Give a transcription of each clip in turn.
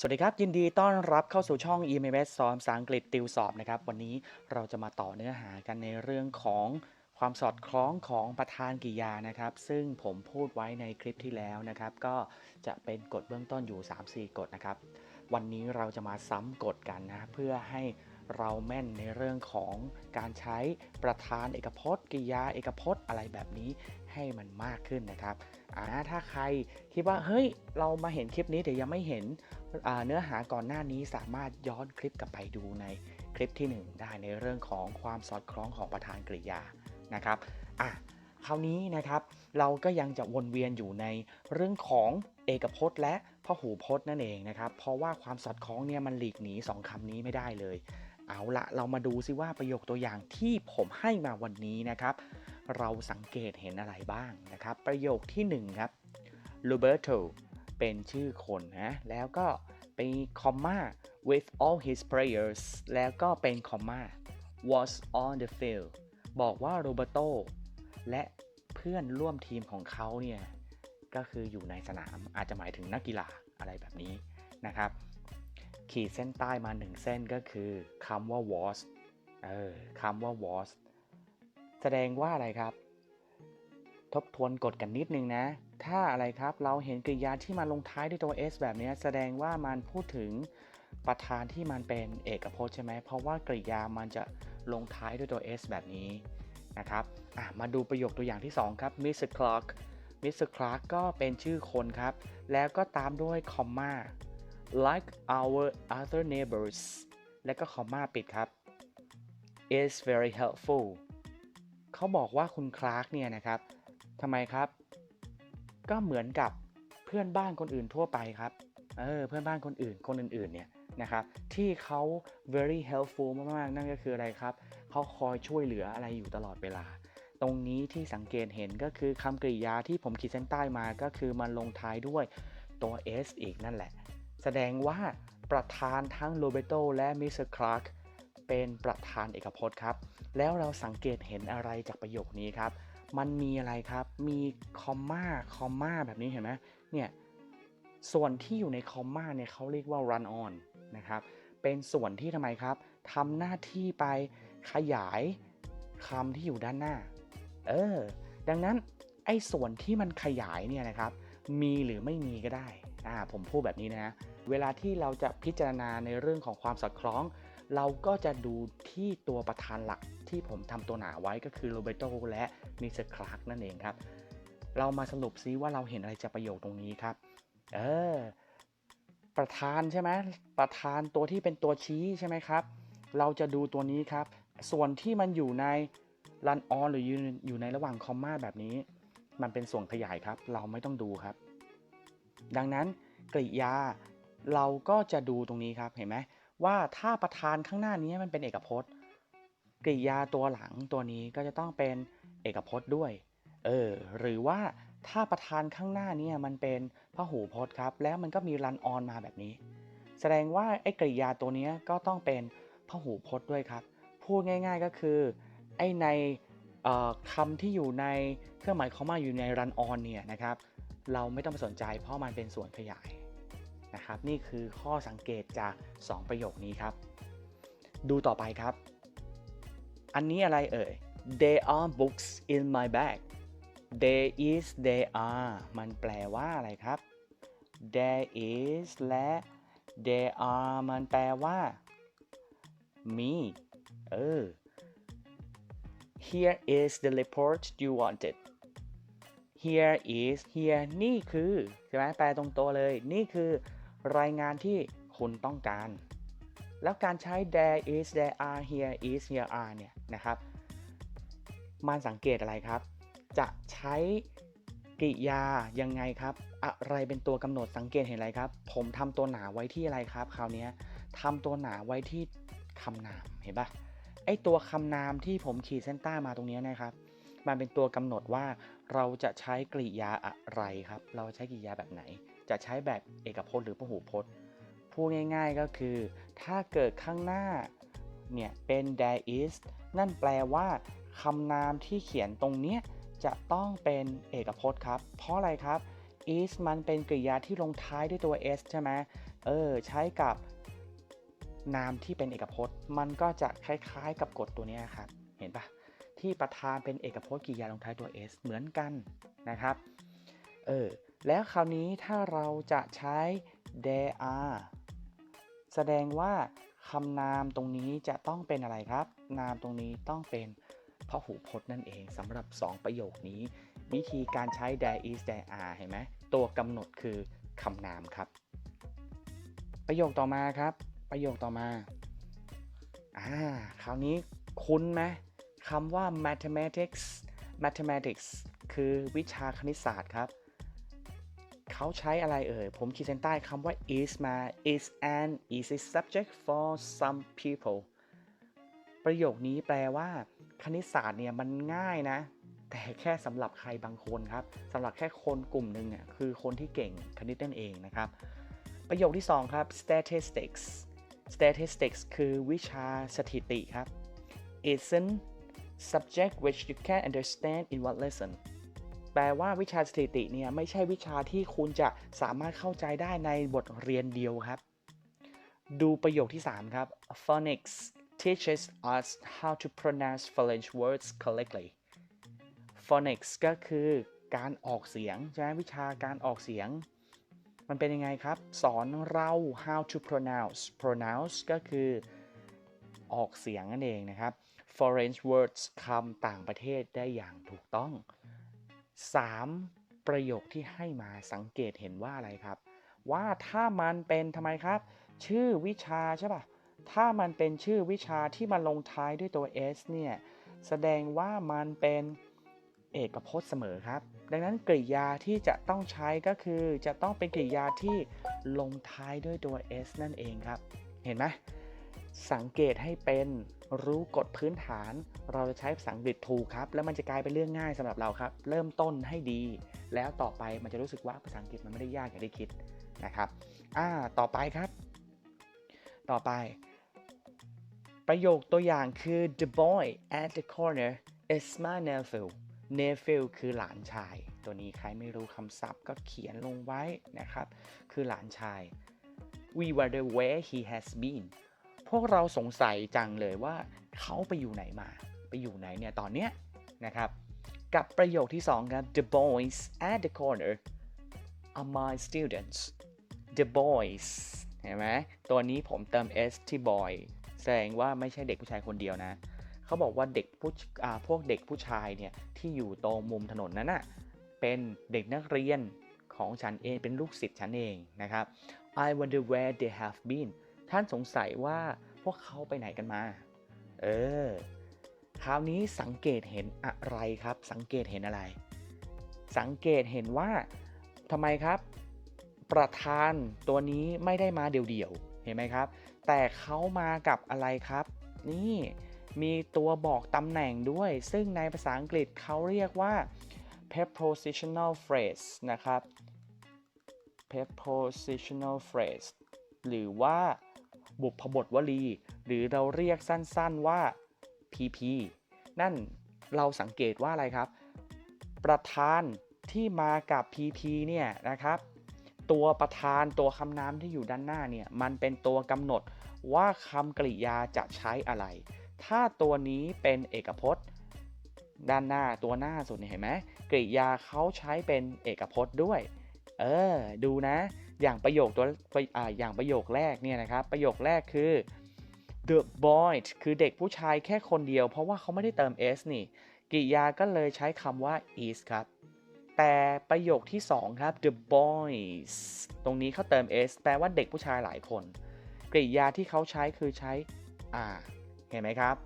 สวัสดีครับ ยินดีต้อนรับเข้าสู่ช่อง EMS สอนภาษาอังกฤษติวสอบนะครับ วันนี้เราจะมาต่อเนื้อหากันในเรื่องของความสอดคล้องของประธานกริยานะครับ ซึ่งผมพูดไว้ในคลิปที่แล้วนะครับ ก็จะเป็นกฎเบื้องต้นอยู่ 3-4 กฎนะครับ วันนี้เราจะมาซ้ำกฎกันนะเพื่อให้เราแม่นในเรื่องของการใช้ประธานเอกพจน์กริยา เอกพจน์อะไรแบบนี้ให้มันมากขึ้นนะครับอ่าถ้าใครคิดว่าเฮ้ยเรามาเห็นคลิปนี้แต่ยังไม่เห็น เนื้อหาก่อนหน้านี้สามารถย้อนคลิปกลับไปดูในคลิปที่ 1 ได้ในเรื่องของความสอดคล้องของประธานกริยานะครับอะคราวนี้นะครับเราก็ยังจะวนเวียนอยู่ในเรื่องของเอกพจน์และพหูพจน์นั่นเองนะครับ เพราะว่าความสอดคล้องเนี่ยมันหลีกหนีสองคำนี้ไม่ได้เลย เอาละเรามาดูซิว่าประโยคตัวอย่างที่ผมให้มาวันนี้นะครับ เราสังเกตเห็นอะไรบ้างนะครับ ประโยคที่1ครับ Roberto เป็นชื่อคนนะ แล้วก็ไปคอมมา with all his players แล้วก็เป็นคอมมา was on the field บอกว่าโรเบโตและเพื่อนร่วมทีมของเขาเนี่ย ก็คืออยู่ในสนามอาจจะหมายถึงนักกีฬาอะไรแบบนี้นะครับ ขีดเส้นใต้มาหนึ่งเส้นก็คือคำว่า was เออคำว่า was แสดงว่าอะไรครับ ทบทวนกฎกันนิดนึงนะ ถ้าอะไรครับเราเห็นกริยาที่มาลงท้ายด้วยตัว s แบบนี้แสดงว่ามันพูดถึงประธานที่มันเป็นเอกพจน์ใช่ไหมเพราะว่ากริยามันจะลงท้ายด้วยตัว s แบบนี้นะครับมาดูประโยคตัวอย่างที่ 2 ครับ Mr. Clark Mr. Clark ก็เป็นชื่อคนครับ แล้วก็ตามด้วยคอมมา like our other neighbors และก็คอมมาปิดครับ is very helpful เขาบอกว่าคุณคลาร์กเนี่ยนะครับทำไมครับ ก็เหมือนกับเพื่อนบ้านคนอื่นทั่วไปครับเออเพื่อนบ้านคนอื่นคนอื่นๆเนี่ยนะครับที่เขา very helpful มากๆ นั่นก็คืออะไรครับเขาคอยช่วยเหลืออะไรอยู่ตลอดเวลา ตรงนี้ที่สังเกตเห็นก็คือคำกริยาที่ผมขีดเส้นใต้มาก็คือมันลงท้ายด้วยตัว s อีกนั่นแหละ แสดงว่าประธานทั้งโรเบโตและมิสเตอร์คลาร์กเป็นประธานเอกพจน์ครับ แล้วเราสังเกตเห็นอะไรจากประโยคนี้ครับ มันมีอะไรครับ มีคอมมาคอมมาแบบนี้เห็นไหมเนี่ยส่วนที่อยู่ในคอมมาเนี่ยเขาเรียกว่า run on นะครับ เป็นส่วนที่ทำไมครับทำหน้าที่ไปขยายคำที่อยู่ด้านหน้า เออ ดังนั้นไอ้ส่วนที่มันขยายเนี่ยนะครับ มีหรือไม่มีก็ได้ อ่า ผมพูดแบบนี้นะ เวลาที่เราจะพิจารณาในเรื่องของความสอดคล้อง เราก็จะดูที่ตัวประธานหลัก ที่ผมทำตัวหนาไว้ก็คือโรเบโตและมิสเตอร์คลาร์กนั่นเองครับ เรามาสรุปซิว่าเราเห็นอะไรจากประโยคตรงนี้ครับ เออ ประธานใช่ไหมประธานตัวที่เป็นตัวชี้ใช่ไหมครับ เราจะดูตัวนี้ครับ ส่วนที่มันอยู่ใน run on หรืออยู่อยู่ในระหว่างคอมมาแบบนี้ มันเป็นส่วนขยายครับ เราไม่ต้องดูครับ ดังนั้นกริยาเราก็จะดูตรงนี้ครับเห็นไหมว่าถ้าประธานข้างหน้านี้มันเป็นเอกพจน์ กริยาตัวหลังตัวนี้ก็จะต้องเป็นเอกพจน์ด้วย เออ หรือว่าถ้าประธานข้างหน้าเนี่ยมันเป็นพหูพจน์ครับ แล้วมันก็มีรันออนมาแบบนี้ แสดงว่าไอ้กริยาตัวนี้ก็ต้องเป็นพหูพจน์ด้วยครับ พูดง่าย ๆก็คือไอ้ในเอ่อคำที่อยู่ในเครื่องหมายคอมมาอยู่ในรันออนเนี่ยนะครับ เราไม่ต้องไปสนใจเพราะมันเป็นส่วนขยายนะครับ นี่คือข้อสังเกตจาก 2 ประโยคนี้ครับ ดูต่อไปครับ อันนี้อะไรเอ่ย There are books in my bag There is there are มันแปลว่าอะไรครับ There is และ there are มันแปลว่า มีเออ Here is the report you wanted Here is here นี่คือใช่ไหมแปลตรงตัวเลย นี่คือรายงานที่คุณต้องการ แล้วการใช้ there is there are here is here are เนี่ย นะครับ มันสังเกตอะไรครับ จะใช้กริยายังไงครับ อะไรเป็นตัวกำหนดสังเกตเห็นอะไรครับ ผมทำตัวหนาไว้ที่อะไรครับ คราวนี้ทำตัวหนาไว้ที่คำนามเห็นปะไอตัวคำนามที่ผมขีดเส้นใต้มาตรงนี้นะครับ มันเป็นตัวกำหนดว่าเราจะใช้กริยาอะไรครับ เราใช้กริยาแบบไหน จะใช้แบบเอกพจน์หรือพหูพจน์พูดง่าย ๆก็คือ ถ้าเกิดข้างหน้าเนี่ยเป็น there is นั่นแปลว่าคำนามที่เขียนตรงเนี้ยจะต้องเป็นเอกพจน์ครับ เพราะอะไรครับ is มันเป็นกริยาที่ลงท้ายด้วยตัว s ใช่ไหมเออ ใช้กับนามที่เป็นเอกพจน์ มันก็จะคล้ายๆ กับกฎตัวนี้ครับ เห็นปะที่ประธานเป็นเอกพจน์กริยาลงท้ายตัว s เหมือนกันนะครับ เออ แล้วคราวนี้ถ้าเราจะใช้ there are แสดงว่า คำนามตรงนี้จะต้องเป็นอะไรครับ นามตรงนี้ต้องเป็นพหูพจน์นั่นเองสำหรับ 2 ประโยคนี้ วิธีการใช้ there is there are เห็นไหมตัวกำหนดคือคำนามครับ ประโยคต่อมาครับ ประโยคต่อมาอ่าคราวนี้คุ้นไหมคำว่า mathematics mathematics คือวิชาคณิตศาสตร์ครับ เขาใช้อะไรเอ่ย ผมขีดเส้นใต้คำว่า is มา is an easy subject for some people ประโยคนี้แปลว่าคณิตศาสตร์เนี่ยมันง่ายนะ แต่แค่สำหรับใครบางคนครับสำหรับแค่คนกลุ่มหนึ่งอะคือคนที่เก่งคณิตนั่นเองนะครับ ประโยคที่ 2 ครับ statistics statistics คือวิชาสถิติครับ isn't subject which you can understand in one lesson ปลว่าวิชาสถิติเนี่ยไม่ใช่วิชาที่คุณจะสามารถเข้าใจได้ในบทเรียนเดียวครับ ดูประโยคที่ 3 ครับ phonics teaches us how to pronounce foreign words correctly phonics ก็คือการออกเสียงใช่ไหมวิชาการออกเสียง มันเป็นยังไงครับ สอนเรา how to pronounce pronounce ก็คือออกเสียงนั่นเองนะครับ foreign words คำต่างประเทศได้อย่างถูกต้อง 3 ประโยคที่ให้มาสังเกตเห็นว่าอะไรครับ ว่าถ้ามันเป็นทำไมครับ ชื่อวิชาใช่ปะถ้ามันเป็นชื่อวิชาที่มันลงท้ายด้วยตัว s เนี่ยแสดงว่ามันเป็นเอกพจน์เสมอครับ ดังนั้นกริยาที่จะต้องใช้ก็คือจะต้องเป็นกริยาที่ลงท้ายด้วยตัว s นั่นเองครับ เห็นไหม สังเกตให้เป็นรู้กฎพื้นฐาน เราจะใช้ภาษาอังกฤษถูกครับ แล้วมันจะกลายเป็นเรื่องง่ายสำหรับเราครับ เริ่มต้นให้ดี แล้วต่อไปมันจะรู้สึกว่าภาษาอังกฤษมันไม่ได้ยากอย่างที่คิดนะครับอ่าต่อไปครับ ต่อไป ประโยคตัวอย่างคือ the boy at the corner is my nephew nephew คือหลานชาย ตัวนี้ใครไม่รู้คำศัพท์ก็เขียนลงไว้นะครับ คือหลานชาย we wonder where he has been พวกเราสงสัยจังเลยว่าเขาไปอยู่ไหนมา ไปอยู่ไหนเนี่ยตอนเนี้ยนะครับ กับประโยคที่ 2 ครับ the boys at the corner are my students the boys เห็นไหมตัวนี้ผมเติม s ที่ boy แสดงว่าไม่ใช่เด็กผู้ชายคนเดียวนะเขาบอกว่าเด็กผู้อาพวกเด็กผู้ชายเนี่ยที่อยู่ตรงมุมถนนนั้นน่ะเป็นเด็กนักเรียนของฉันเองเป็นลูกศิษย์ฉันเองนะครับ I wonder where they have been ท่านสงสัยว่าพวกเขาไปไหนกันมา เออ คราวนี้สังเกตเห็นอะไรครับ สังเกตเห็นอะไร สังเกตเห็นว่าทำไมครับ ประธานตัวนี้ไม่ได้มาเดี่ยวๆ เห็นไหมครับ แต่เขามากับอะไรครับ นี่มีตัวบอกตำแหน่งด้วย ซึ่งในภาษาอังกฤษเขาเรียกว่า prepositional phrase นะครับ prepositional phrase หรือว่า บุพบทวลี หรือเราเรียกสั้นๆว่า pp นั่นเราสังเกตว่าอะไรครับ ประธานที่มากับ pp เนี่ยนะครับ ตัวประธานตัวคำนามที่อยู่ด้านหน้าเนี่ยมันเป็นตัวกำหนดว่าคำกริยาจะใช้อะไร ถ้าตัวนี้เป็นเอกพจน์ ด้านหน้าตัวหน้าสุดเนี่ยเห็นไหมกริยาเขาใช้เป็นเอกพจน์ด้วย เออ ดูนะ อย่างประโยคตัวออย่างประโยคแรกเนี่ยนะครับ ประโยคแรกคือ the boy คือเด็กผู้ชายแค่คนเดียว เพราะว่าเขาไม่ได้เติม s นี่กริยาก็เลยใช้คำว่า is ครับ แต่ประโยคที่ 2 ครับ the boys ตรงนี้เขาเติม s แปลว่าเด็กผู้ชายหลายคน กริยาที่เขาใช้คือใช้ are เห็นไหมครับ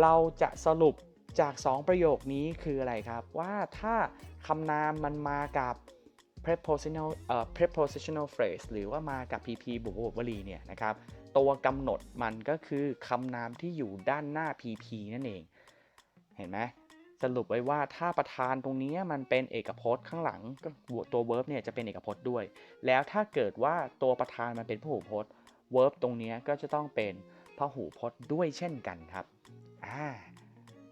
เราจะสรุปจาก 2 ประโยคนี้คืออะไรครับ ว่าถ้าคำนามมันมากับ prepositional เอ่อ prepositional phrase หรือว่ามากับ pp บุพบทวลีเนี่ยนะครับ ตัวกำหนดมันก็คือคำนามที่อยู่ด้านหน้า pp นั่นเอง เห็นไหมสรุปไว้ว่าถ้าประธานตรงนี้มันเป็นเอกพจน์ข้างหลังก็ตัว verb เนี่ยจะเป็นเอกพจน์ด้วย แล้วถ้าเกิดว่าตัวประธานมันเป็นพหูพจน์ verb ตรงนี้ก็จะต้องเป็นพหูพจน์ด้วยเช่นกันครับอ่า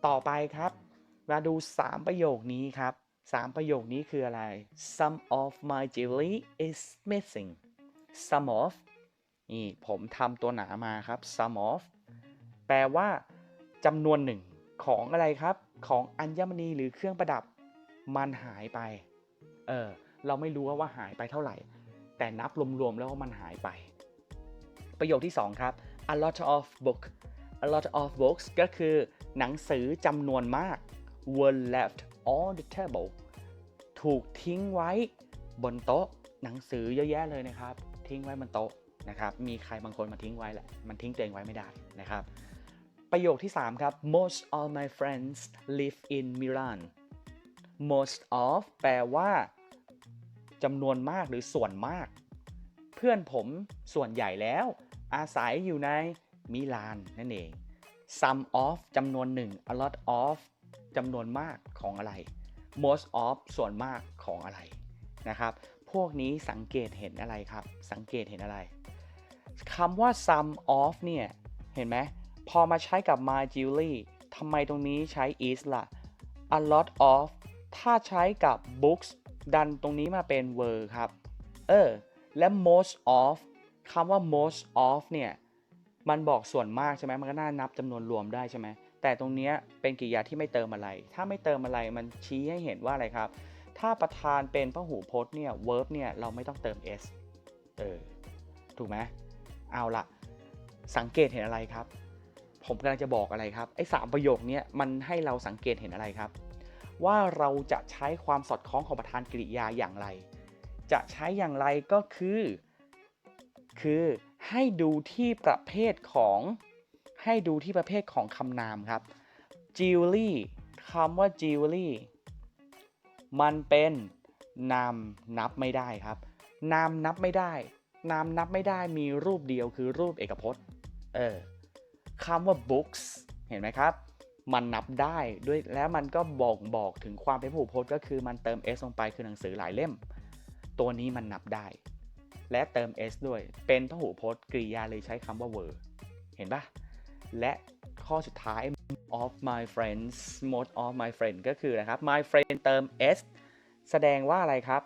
ต่อไปครับ มาดู 3 ประโยคนี้ครับ 3 ประโยคนี้คืออะไร some of my jewelry is missing some of นี่ผมทำตัวหนามาครับ some of แปลว่าจำนวนหนึ่งของอะไรครับ ของอัญมณีหรือเครื่องประดับ มันหายไป เออ เราไม่รู้ว่าหายไปเท่าไหร่ แต่นับรวมๆแล้วว่ามันหายไป ประโยคที่ 2 ครับ a lot of book a lot of books ก็คือหนังสือจำนวนมาก were left on the table ถูกทิ้งไว้บนโต๊ะหนังสือเยอะแยะเลยนะครับ ทิ้งไว้บนโต๊ะนะครับ มีใครบางคนมาทิ้งไว้แหละ มันทิ้งตัวเองไว้ไม่ได้นะครับ ประโยคที่ 3 ครับ most of my friends live in Milan most of แปลว่าจำนวนมากหรือส่วนมาก เพื่อนผมส่วนใหญ่แล้ว อาศัยอยู่ในมิลานนั่นเอง some of จำนวนหนึ่ง a lot of จำนวนมากของอะไร most of ส่วนมากของอะไรนะครับ พวกนี้สังเกตเห็นอะไรครับ สังเกตเห็นอะไรคำว่า some of เนี่ย เห็นไหมพอมาใช้กับ my jewelry ทำไมตรงนี้ใช้ is ล่ะ a lot of ถ้าใช้กับ books ดันตรงนี้มาเป็น were ครับ เออ และ most of คำว่า most of เนี่ย มันบอกส่วนมากใช่ไหมมันก็น่านับจำนวนรวมได้ใช่ไหมแต่ตรงนี้เป็นกริยาที่ไม่เติมอะไร ถ้าไม่เติมอะไรมันชี้ให้เห็นว่าอะไรครับ ถ้าประธานเป็นพหูพจน์เนี่ย verb เนี่ยเราไม่ต้องเติม s เออ ถูกไหมเอาละสังเกตเห็นอะไรครับ ผมกำลังจะบอกอะไรครับ ไอ้สามประโยคนี้มันให้เราสังเกตเห็นอะไรครับ ว่าเราจะใช้ความสอดคล้องของประธานกริยาอย่างไร จะใช้อย่างไรก็คือ คือ ให้ดูที่ประเภทของให้ดูที่ประเภทของคำนามครับ jewelry คำว่า jewelry มันเป็นนามนับไม่ได้ครับ นามนับไม่ได้ นามนับไม่ได้มีรูปเดียวคือรูปเอกพจน์ เออคำว่า books เห็นไหมครับ มันนับได้ด้วยแล้วมันก็บอกบอกถึงความเป็นพหูพจน์ก็คือมันเติม s ลงไปคือหนังสือหลายเล่ม ตัวนี้มันนับได้ และเติม s ด้วย เป็นพหูพจน์กริยาเลยใช้คำว่า were เห็นปะและข้อสุดท้าย of my friends most of my friend ก็คือนะครับ my friend เติม s แสดงว่าอะไรครับ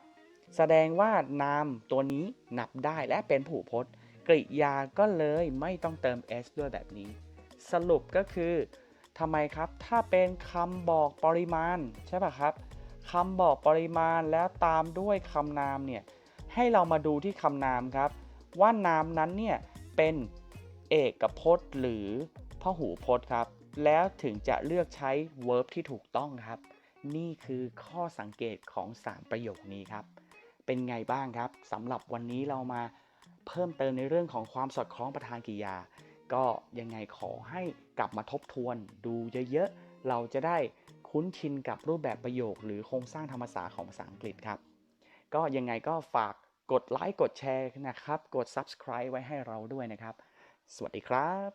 แสดงว่านามตัวนี้นับได้และเป็นพหูพจน์ กริยาก็เลยไม่ต้องเติม s ด้วยแบบนี้ สรุปก็คือทำไมครับ ถ้าเป็นคำบอกปริมาณ ใช่ป่ะครับคำบอกปริมาณแล้วตามด้วยคำนามเนี่ย ให้เรามาดูที่คำนามครับ ว่านามนั้นเนี่ยเป็นเอกพจน์ หรือพหูพจน์ครับ แล้วถึงจะเลือกใช้ verb ที่ถูกต้องครับ นี่คือข้อสังเกตของ 3 ประโยคนี้ครับ เป็นไงบ้างครับสำหรับวันนี้เรามาเพิ่มเติมในเรื่องของความสอดคล้องประธานกริยา ก็ยังไงขอให้กลับมาทบทวน ดูเยอะๆ เราจะได้คุ้นชินกับรูปแบบประโยค หรือโครงสร้างธรรมศาสตร์ของภาษาอังกฤษครับ ก็ยังไงก็ฝาก กดไลค์กดแชร์นะครับ กด subscribe ไว้ให้เราด้วยนะครับ สวัสดีครับ